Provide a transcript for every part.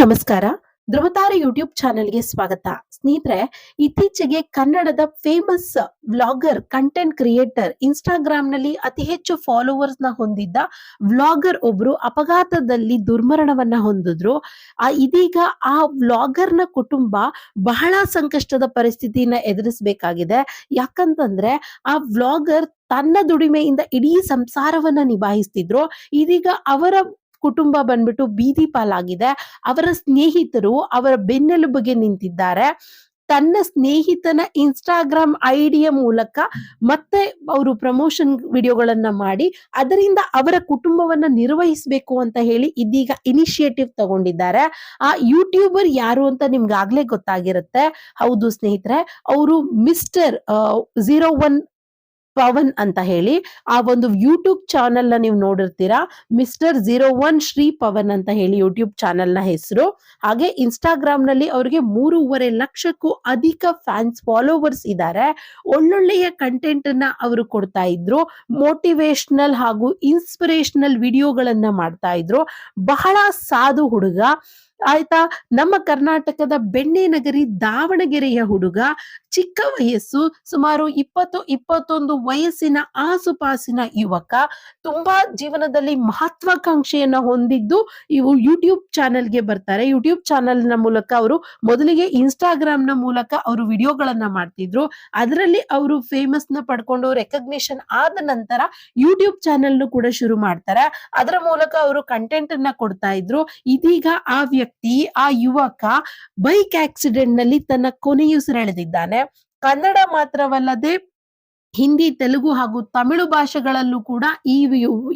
ನಮಸ್ಕಾರ. ಧ್ರುವತಾರ ಯೂಟ್ಯೂಬ್ ಚಾನೆಲ್ಗೆ ಸ್ವಾಗತ. ಸ್ನೇಹಿತರೆ, ಇತ್ತೀಚೆಗೆ ಕನ್ನಡದ ಫೇಮಸ್ ವ್ಲಾಗರ್ ಕಂಟೆಂಟ್ ಕ್ರಿಯೇಟರ್ ಇನ್ಸ್ಟಾಗ್ರಾಮ್ನಲ್ಲಿ ಅತಿ ಹೆಚ್ಚು ಫಾಲೋವರ್ಸ್ನ ಹೊಂದಿದ್ದ ವ್ಲಾಗರ್ ಒಬ್ರು ಅಪಘಾತದಲ್ಲಿ ದುರ್ಮರಣವನ್ನ ಹೊಂದಿದ್ರು. ಆ, ಇದೀಗ ಆ ವ್ಲಾಗರ್ನ ಕುಟುಂಬ ಬಹಳ ಸಂಕಷ್ಟದ ಪರಿಸ್ಥಿತಿನ ಎದುರಿಸಬೇಕಾಗಿದೆ. ಯಾಕಂತಂದ್ರೆ, ಆ ವ್ಲಾಗರ್ ತನ್ನ ದುಡಿಮೆಯಿಂದ ಇಡೀ ಸಂಸಾರವನ್ನ ನಿಭಾಯಿಸ್ತಿದ್ರು. ಇದೀಗ ಅವರ ಕುಟುಂಬ ಬಂದ್ಬಿಟ್ಟು ಬೀದಿ ಪಾಲಾಗಿದೆ. ಅವರ ಸ್ನೇಹಿತರು ಅವರ ಬೆನ್ನೆಲುಬಿಗೆ ನಿಂತಿದ್ದಾರೆ. ತನ್ನ ಸ್ನೇಹಿತನ ಇನ್ಸ್ಟಾಗ್ರಾಮ್ ಐಡಿಯ ಮೂಲಕ ಮತ್ತೆ ಅವರು ಪ್ರಮೋಷನ್ ವಿಡಿಯೋಗಳನ್ನ ಮಾಡಿ, ಅದರಿಂದ ಅವರ ಕುಟುಂಬವನ್ನ ನಿರ್ವಹಿಸಬೇಕು ಅಂತ ಹೇಳಿ ಇದೀಗ ಇನಿಷಿಯೇಟಿವ್ ತಗೊಂಡಿದ್ದಾರೆ. ಆ ಯೂಟ್ಯೂಬರ್ ಯಾರು ಅಂತ ನಿಮ್ಗಾಗ್ಲೇ ಗೊತ್ತಾಗಿರುತ್ತೆ. ಹೌದು ಸ್ನೇಹಿತರೆ, ಅವರು ಮಿಸ್ಟರ್ ಝೀರೋ ಒನ್ ಪವನ್ ಅಂತ ಹೇಳಿ, ಆ ಒಂದು ಯೂಟ್ಯೂಬ್ ಚಾನೆಲ್ನ ನೀವು ನೋಡಿರ್ತೀರಾ? Mister zero one Shri Pavan ಅಂತ ಹೇಳಿ ಯೂಟ್ಯೂಬ್ ಚಾನೆಲ್ನ ಹೆಸರು. ಹಾಗೆ ಇನ್ಸ್ಟಾಗ್ರಾಮ್ನಲ್ಲಿ ಅವರಿಗೆ ಮೂರುವರೆ ಲಕ್ಷಕ್ಕೂ ಅಧಿಕ ಫ್ಯಾನ್ಸ್ ಫಾಲೋವರ್ಸ್ ಇದ್ದಾರೆ ಒಳ್ಳೊಳ್ಳೆಯ ಕಂಟೆಂಟ್ ಅನ್ನ ಅವರು ಕೊಡ್ತಾ ಇದ್ರು. ಮೋಟಿವೇಶನಲ್ ಹಾಗೂ ಇನ್ಸ್ಪಿರೇಷನಲ್ ವಿಡಿಯೋಗಳನ್ನ ಮಾಡ್ತಾ ಇದ್ರು. ಬಹಳ ಸಾಧು ಹುಡುಗ. ಆಯ್ತಾ? ನಮ್ಮ ಕರ್ನಾಟಕದ ಬೆಣ್ಣೆ ನಗರಿ ದಾವಣಗೆರೆಯ ಹುಡುಗ ಚಿಕ್ಕ ವಯಸ್ಸು ಸುಮಾರು ಇಪ್ಪತ್ತು, ಇಪ್ಪತ್ತೊಂದು ವಯಸ್ಸಿನ ಆಸುಪಾಸಿನ ಯುವಕ ತುಂಬಾ ಜೀವನದಲ್ಲಿ ಮಹತ್ವಾಕಾಂಕ್ಷೆಯನ್ನ ಹೊಂದಿದ್ದು ಇವು ಯೂಟ್ಯೂಬ್ ಚಾನೆಲ್ಗೆ ಬರ್ತಾರೆ. ಯೂಟ್ಯೂಬ್ ಚಾನೆಲ್ನ ಮೂಲಕ ಅವರು ಮೊದಲಿಗೆ ಇನ್ಸ್ಟಾಗ್ರಾಮ್ನ ಮೂಲಕ ಅವರು ವಿಡಿಯೋಗಳನ್ನ ಮಾಡ್ತಿದ್ರು. ಅದರಲ್ಲಿ ಅವರು ಫೇಮಸ್ನ ಪಡ್ಕೊಂಡು ರೆಕಗ್ನಿಷನ್ ಆದ ನಂತರ ಯೂಟ್ಯೂಬ್ ಚಾನೆಲ್ ಕೂಡ ಶುರು ಮಾಡ್ತಾರೆ. ಅದರ ಮೂಲಕ ಅವರು ಕಂಟೆಂಟ್ ಅನ್ನ ಕೊಡ್ತಾ ಇದ್ರು. ಇದೀಗ ಆ ಆ ಯುವಕ ಬೈಕ್ ಆಕ್ಸಿಡೆಂಟ್ನಲ್ಲಿ ತನ್ನ ಕೊನೆಯುಸಿರೆಳೆದಿದ್ದಾನೆ. ಕನ್ನಡ ಮಾತ್ರವಲ್ಲದೆ ಹಿಂದಿ, ತೆಲುಗು ಹಾಗೂ ತಮಿಳು ಭಾಷೆಗಳಲ್ಲೂ ಕೂಡ ಈ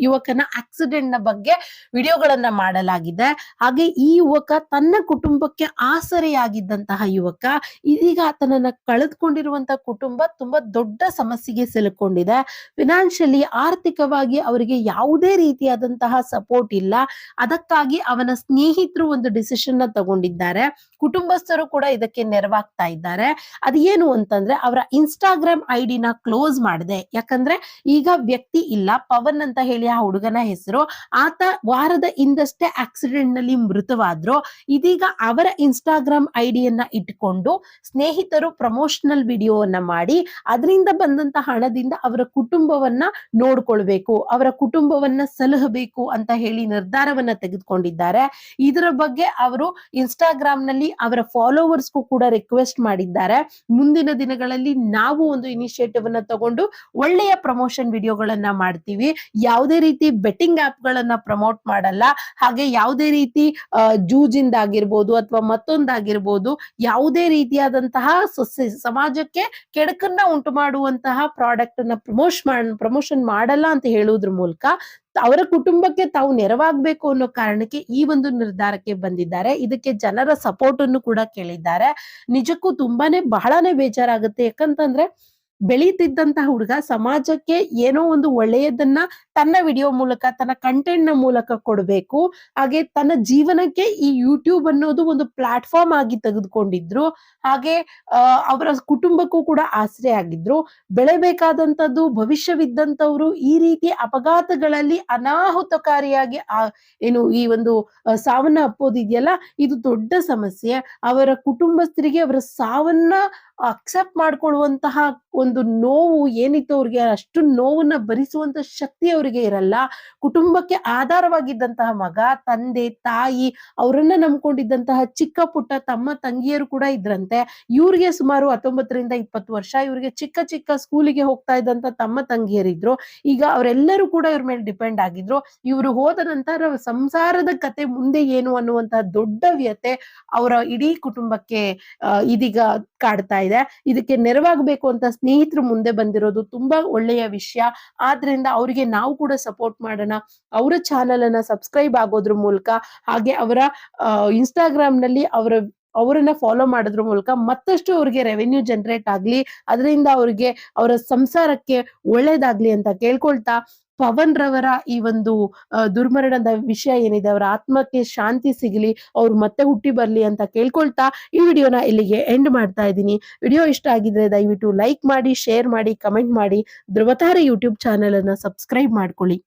ಯುವಕನ ಆಕ್ಸಿಡೆಂಟ್ನ ಬಗ್ಗೆ ವಿಡಿಯೋಗಳನ್ನ ಮಾಡಲಾಗಿದೆ. ಹಾಗೆ ಈ ಯುವಕ ತನ್ನ ಕುಟುಂಬಕ್ಕೆ ಆಸರೆಯಾಗಿದ್ದಂತಹ ಯುವಕ, ಇದೀಗ ಆತನನ್ನ ಕಳೆದುಕೊಂಡಿರುವಂತಹ ಕುಟುಂಬ ತುಂಬಾ ದೊಡ್ಡ ಸಮಸ್ಯೆಗೆ ಸಿಲುಕೊಂಡಿದೆ. ಫಿನಾನ್ಷಿಯಲಿ ಆರ್ಥಿಕವಾಗಿ ಅವರಿಗೆ ಯಾವುದೇ ರೀತಿಯಾದಂತಹ ಸಪೋರ್ಟ್ ಇಲ್ಲ. ಅದಕ್ಕಾಗಿ ಅವನ ಸ್ನೇಹಿತರು ಒಂದು ಡಿಸಿಷನ್ನ ತಗೊಂಡಿದ್ದಾರೆ. ಕುಟುಂಬಸ್ಥರು ಕೂಡ ಇದಕ್ಕೆ ನೆರವಾಗ್ತಾ ಇದ್ದಾರೆ. ಅದೇನು ಅಂತಂದ್ರೆ ಅವರ ಇನ್ಸ್ಟಾಗ್ರಾಮ್ ಐಡಿನ ಕ್ಲೋಸ್ ಮಾಡಿದೆ. ಯಾಕಂದ್ರೆ ಈಗ ವ್ಯಕ್ತಿ ಇಲ್ಲ, ಪವನ್ ಅಂತ ಹೇಳಿ ಆ ಹುಡುಗನ ಹೆಸರು. ಆತ ವಾರದ ಹಿಂದಷ್ಟೇ ಆಕ್ಸಿಡೆಂಟ್ನಲ್ಲಿ ಮೃತವಾದ್ರು. ಇದೀಗ ಅವರ ಇನ್ಸ್ಟಾಗ್ರಾಮ್ ಐಡಿಯನ್ನ ಇಟ್ಕೊಂಡು ಸ್ನೇಹಿತರು ಪ್ರಮೋಷನಲ್ ವಿಡಿಯೋವನ್ನ ಮಾಡಿ, ಅದರಿಂದ ಬಂದಂತ ಹಣದಿಂದ ಅವರ ಕುಟುಂಬವನ್ನ ನೋಡ್ಕೊಳ್ಬೇಕು, ಅವರ ಕುಟುಂಬವನ್ನ ಸಲಹಬೇಕು ಅಂತ ಹೇಳಿ ನಿರ್ಧಾರವನ್ನ ತೆಗೆದುಕೊಂಡಿದ್ದಾರೆ. ಇದರ ಬಗ್ಗೆ ಅವರು ಇನ್ಸ್ಟಾಗ್ರಾಮ್ನಲ್ಲಿ ಅವರ ಫಾಲೋವರ್ಸ್ಗೂ ಕೂಡ ರಿಕ್ವೆಸ್ಟ್ ಮಾಡಿದ್ದಾರೆ. ಮುಂದಿನ ದಿನಗಳಲ್ಲಿ ನಾವು ಒಂದು ಇನಿಷಿಯೇಟಿವ್ ಅನ್ನ ತಗೊಂಡು ಒಳ್ಳೆಯ ಪ್ರಮೋಷನ್ ವಿಡಿಯೋಗಳನ್ನ ಮಾಡ್ತೀವಿ. ಯಾವುದೇ ರೀತಿ ಬೆಟ್ಟಿಂಗ್ ಆಪ್ ಗಳನ್ನ ಪ್ರಮೋಟ್ ಮಾಡಲ್ಲ. ಹಾಗೆ ಯಾವುದೇ ರೀತಿ ಜೂಜಿಂದ ಆಗಿರ್ಬೋದು ಅಥವಾ ಮತ್ತೊಂದಾಗಿರ್ಬೋದು ಯಾವುದೇ ರೀತಿಯಾದಂತಹ ಸಮಾಜಕ್ಕೆ ಕೆಡಕನ್ನ ಉಂಟು ಮಾಡುವಂತಹ ಪ್ರಾಡಕ್ಟ್ ಅನ್ನ ಪ್ರಮೋಷ್ ಪ್ರಮೋಷನ್ ಮಾಡಲ್ಲ ಅಂತ ಹೇಳುವುದ್ರ ಮೂಲಕ ಅವರ ಕುಟುಂಬಕ್ಕೆ ತಾವು ನೆರವಾಗಬೇಕು ಅನ್ನೋ ಕಾರಣಕ್ಕೆ ಈ ಒಂದು ನಿರ್ಧಾರಕ್ಕೆ ಬಂದಿದ್ದಾರೆ. ಇದಕ್ಕೆ ಜನರ ಸಪೋರ್ಟ್ ಅನ್ನು ಕೂಡ ಕೇಳಿದ್ದಾರೆ. ನಿಜಕ್ಕೂ ತುಂಬಾನೇ ಬಹಳನೇ ಬೇಜಾರಾಗುತ್ತೆ. ಯಾಕಂತಂದ್ರೆ ಬೆಳೀತಿದ್ದಂತಹ ಹುಡುಗ ಸಮಾಜಕ್ಕೆ ಏನೋ ಒಂದು ಒಳ್ಳೆಯದನ್ನ ತನ್ನ ವಿಡಿಯೋ ಮೂಲಕ, ತನ್ನ ಕಂಟೆಂಟ್ನ ಮೂಲಕ ಕೊಡಬೇಕು. ಹಾಗೆ ತನ್ನ ಜೀವನಕ್ಕೆ ಈ ಯೂಟ್ಯೂಬ್ ಅನ್ನೋದು ಒಂದು ಪ್ಲಾಟ್ಫಾರ್ಮ್ ಆಗಿ ತೆಗೆದುಕೊಂಡಿದ್ರು. ಹಾಗೆ ಅವರ ಕುಟುಂಬಕ್ಕೂ ಕೂಡ ಆಸರೆ ಆಗಿದ್ರು. ಬೆಳೆಬೇಕಾದಂಥದ್ದು, ಭವಿಷ್ಯವಿದ್ದಂಥವ್ರು ಈ ರೀತಿ ಅಪಘಾತಗಳಲ್ಲಿ ಅನಾಹುತಕಾರಿಯಾಗಿ, ಆ, ಏನು ಈ ಒಂದು ಸಾವನ್ನ ಅಪ್ಪೋದಿದೆಯಲ್ಲ, ಇದು ದೊಡ್ಡ ಸಮಸ್ಯೆ. ಅವರ ಕುಟುಂಬಸ್ಥರಿಗೆ ಅವರ ಸಾವನ್ನ ಅಕ್ಸೆಪ್ಟ್ ಮಾಡ್ಕೊಳ್ಳುವಂತಹ ಒಂದು ನೋವು ಏನಿತ್ತು ಅವ್ರಿಗೆ, ಅಷ್ಟು ನೋವನ್ನ ಭರಿಸುವಂತ ಶಕ್ತಿ ಅವರಿಗೆ ಇರಲ್ಲ. ಕುಟುಂಬಕ್ಕೆ ಆಧಾರವಾಗಿದ್ದಂತಹ ಮಗ, ತಂದೆ, ತಾಯಿ ಅವರನ್ನ ನಂಬ್ಕೊಂಡಿದ್ದಂತಹ ಚಿಕ್ಕ ಪುಟ್ಟ ತಮ್ಮ ತಂಗಿಯರು ಕೂಡ ಇದ್ರಂತೆ. ಇವ್ರಿಗೆ ಸುಮಾರು ಹತ್ತೊಂಬತ್ತರಿಂದ ಇಪ್ಪತ್ತು ವರ್ಷ, ಇವ್ರಿಗೆ ಚಿಕ್ಕ ಚಿಕ್ಕ ಸ್ಕೂಲಿಗೆ ಹೋಗ್ತಾ ಇದ್ದಂತ ತಮ್ಮ ತಂಗಿಯರಿದ್ರು. ಈಗ ಅವರೆಲ್ಲರೂ ಕೂಡ ಇವ್ರ ಮೇಲೆ ಡಿಪೆಂಡ್ ಆಗಿದ್ರು. ಇವರು ಹೋದ ನಂತರ ಸಂಸಾರದ ಕತೆ ಮುಂದೆ ಏನು ಅನ್ನುವಂತಹ ದೊಡ್ಡ ವ್ಯತೆ ಅವರ ಇಡೀ ಕುಟುಂಬಕ್ಕೆ ಇದೀಗ ಕಾಡ್ತಾ ಇದೆ. ಇದಕ್ಕೆ ನೆರವಾಗಬೇಕು ಅಂತ ಸ್ನೇಹಿತರು ಮುಂದೆ ಬಂದಿರೋದು ತುಂಬಾ ಒಳ್ಳೆಯ ವಿಷಯ. ಆದ್ರಿಂದ ಅವರಿಗೆ ನಾವು ಕೂಡ ಸಪೋರ್ಟ್ ಮಾಡೋಣ. ಅವರ ಚಾನೆಲ್ ಅನ್ನ ಸಬ್ಸ್ಕ್ರೈಬ್ ಆಗೋದ್ರ ಮೂಲಕ ಹಾಗೆ ಅವರ ಇನ್ಸ್ಟಾಗ್ರಾಮ್ನಲ್ಲಿ ಅವರ, ಅವರನ್ನ ಫಾಲೋ ಮಾಡೋದ್ರ ಮೂಲಕ ಮತ್ತಷ್ಟು ಅವ್ರಿಗೆ ರೆವೆನ್ಯೂ ಜನರೇಟ್ ಆಗ್ಲಿ. ಅದರಿಂದ ಅವ್ರಿಗೆ ಅವರ ಸಂಸಾರಕ್ಕೆ ಒಳ್ಳೇದಾಗ್ಲಿ ಅಂತ ಕೇಳ್ಕೊಳ್ತಾ ಪವನ್ ರವರ ಈ ಒಂದು ದುರ್ಮರಣದ ವಿಷಯ ಏನಿದೆ, ಅವರ ಆತ್ಮಕ್ಕೆ ಶಾಂತಿ ಸಿಗಲಿ, ಅವ್ರು ಮತ್ತೆ ಹುಟ್ಟಿ ಬರ್ಲಿ ಅಂತ ಕೇಳ್ಕೊಳ್ತಾ ಈ ವಿಡಿಯೋನ ಇಲ್ಲಿಗೆ ಎಂಡ್ ಮಾಡ್ತಾ ಇದ್ದೀನಿ. ವಿಡಿಯೋ ಇಷ್ಟ ಆಗಿದ್ರೆ ದಯವಿಟ್ಟು ಲೈಕ್ ಮಾಡಿ ಶೇರ್ ಮಾಡಿ ಕಮೆಂಟ್ ಮಾಡಿ. ಧ್ರುವತಾರ ಯೂಟ್ಯೂಬ್ ಚಾನೆಲ್ ಅನ್ನ ಸಬ್ಸ್ಕ್ರೈಬ್ ಮಾಡ್ಕೊಳ್ಳಿ.